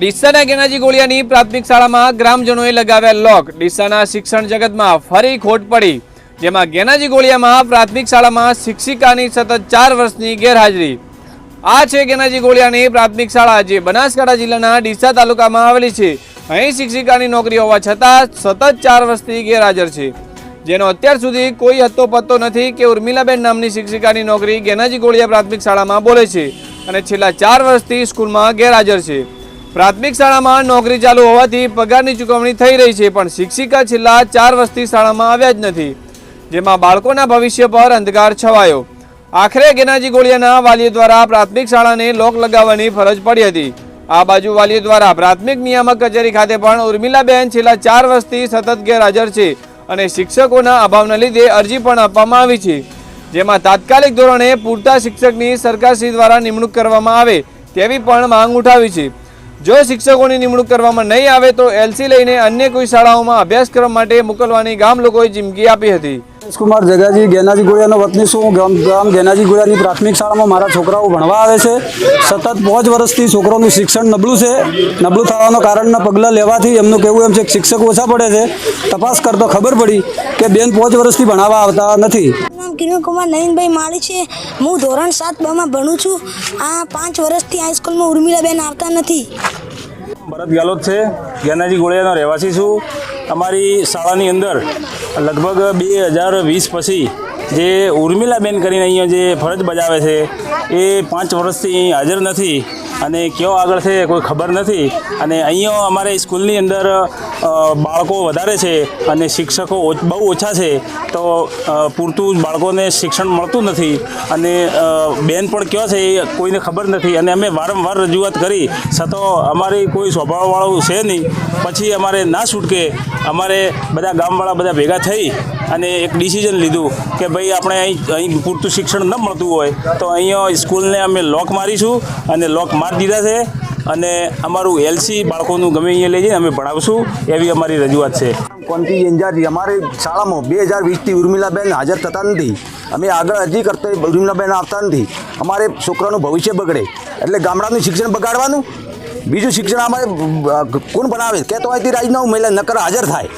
ડીસાના ગેનાજી ગોળિયાની પ્રાથમિક શાળામાં ગ્રામજનોએ લગાવ્યા લોક. ડીસાના શિક્ષણ જગતમાં ફરી ખોટ પડી, જેમાં ગેનાજી ગોળિયામાં પ્રાથમિક શાળામાં શિક્ષિકાની સતત ચાર વર્ષની ગેરહાજરી. આ છે ગેનાજી ગોળિયાની પ્રાથમિક શાળા, જે બનાસકાંઠા જિલ્લાના ડીસા તાલુકામાં આવેલી છે. અહીં શિક્ષિકાની નોકરી હોવા છતાં સતત ચાર વર્ષથી ગેરહાજર છે. જેનો અત્યાર સુધી કોઈ હત્તો પત્તો નથી કે ઉર્મિલાબેન નામની શિક્ષિકાની નોકરી ગેનાજી ગોળિયા પ્રાથમિક શાળામાં બોલે છે અને છેલ્લા ચાર વર્ષથી સ્કૂલમાં ગેરહાજર છે. પ્રાથમિક શાળામાં નોકરી ચાલુ હોવાથી પગારની ચૂકવણી થઈ રહી છે, પણ શિક્ષિકા છેલ્લા ચાર વર્ષથી શાળામાં આવ્યા જ નથી, જેમાં બાળકોના ભવિષ્ય પર અંધકાર છવાયો. આખરે ગેનાજી ગોળિયાના વાલીઓ દ્વારા પ્રાથમિક શાળાને લોક લગાવવાની ફરજ પડી હતી. આ બાજુ વાલીઓ દ્વારા પ્રાથમિક નિયામક કચેરી ખાતે પણ ઉર્મિલાબેન છેલ્લા ચાર વર્ષથી સતત ગેરહાજર છે અને શિક્ષકોના અભાવના લીધે અરજી પણ આપવામાં આવી છે. જેમાં તાત્કાલિક ધોરણે પૂરતા શિક્ષકની સરકારશ્રી દ્વારા નિમણૂક કરવામાં આવે તેવી પણ માંગ ઉઠાવી છે. જો શિક્ષકોની નિમણૂક કરવામાં નહીં આવે તો એલસી લઈને અન્ય કોઈ શાળાઓમાં અભ્યાસક્રમ માટે મોકલવાની ગામ લોકોએ ચીમકી આપી હતી. કુમાર જગાજી, ગેનાજી ગોળિયાનો વતની છું ગામ ગેનાજી ગોળિયાની પ્રાથમિક શાળામાં મારા છોકરાઓ ભણવા આવે છે. સતત પાંચ વર્ષથી છોકરાઓનું શિક્ષણ નબળું છે. નબળું થવાનું કારણના પગલાં લેવાથી એમનું કહેવું એમ છે કે શિક્ષક ઓછા પડે છે. તપાસ કરતો ખબર પડી કે બેન પાંચ વર્ષથી ભણાવવા આવતા નથી. મારું કિરણ કુમાર નવીનભાઈ માળી છે. હું ધોરણ સાત બામાં ભણું છું. આ પાંચ વર્ષથી હાઈસ્કૂલમાં ઉર્મિલાબેન આવતા નથી. ભરત ગેલોત છે. જ્ઞાનાજી ગોળિયાનો રહેવાસી છું. અમારી શાળાની અંદર લગભગ બે હજાર વીસ પછી જે ઉર્મિલાબેન કરીને અહીંયા જે ફરજ બજાવે છે, એ પાંચ વર્ષથી અહીં હાજર નથી અને કયો આગળ છે કોઈ ખબર નથી. અને અહીંયા અમારે સ્કૂલની અંદર બાળકો વધારે છે અને શિક્ષકો બહુ ઓછા છે. તો પૂરતું બાળકોને શિક્ષણ મળતું નથી અને બેન પણ કયો છે એ કોઈને ખબર નથી. અને અમે વારંવાર રજૂઆત કરી, છતાં અમારી કોઈ સ્વભાવવાળું છે નહીં. પછી અમારે ના છૂટકે અમારે બધા ગામવાળા બધા ભેગા થઈ અને એક ડિસિઝન લીધું કે ભાઈ આપણે અહીં અહીં પૂરતું શિક્ષણ ન મળતું હોય, તો અહીંયા સ્કૂલને અમે લોક મારીશું અને લોક મારી દીધા છે અને અમારું એલસી બાળકોનું ગમે અહીંયા લઈ જઈને અમે ભણાવશું, એવી અમારી રજૂઆત છે. કોન્ટી એન્જારી અમારી શાળામાં બે હજાર વીસથી ઉર્મિલાબેન હાજર થતા નથી. અમે આગળ અરજી કરતા ઉર્મિલાબેન આવતા નથી. અમારે છોકરાનું ભવિષ્ય બગડે. એટલે ગામડાનું શિક્ષણ બગાડવાનું? બીજું શિક્ષણ અમારે કોણ બનાવે? કે તો અહીંથી રાજીનામું મહિલા નકર હાજર થાય.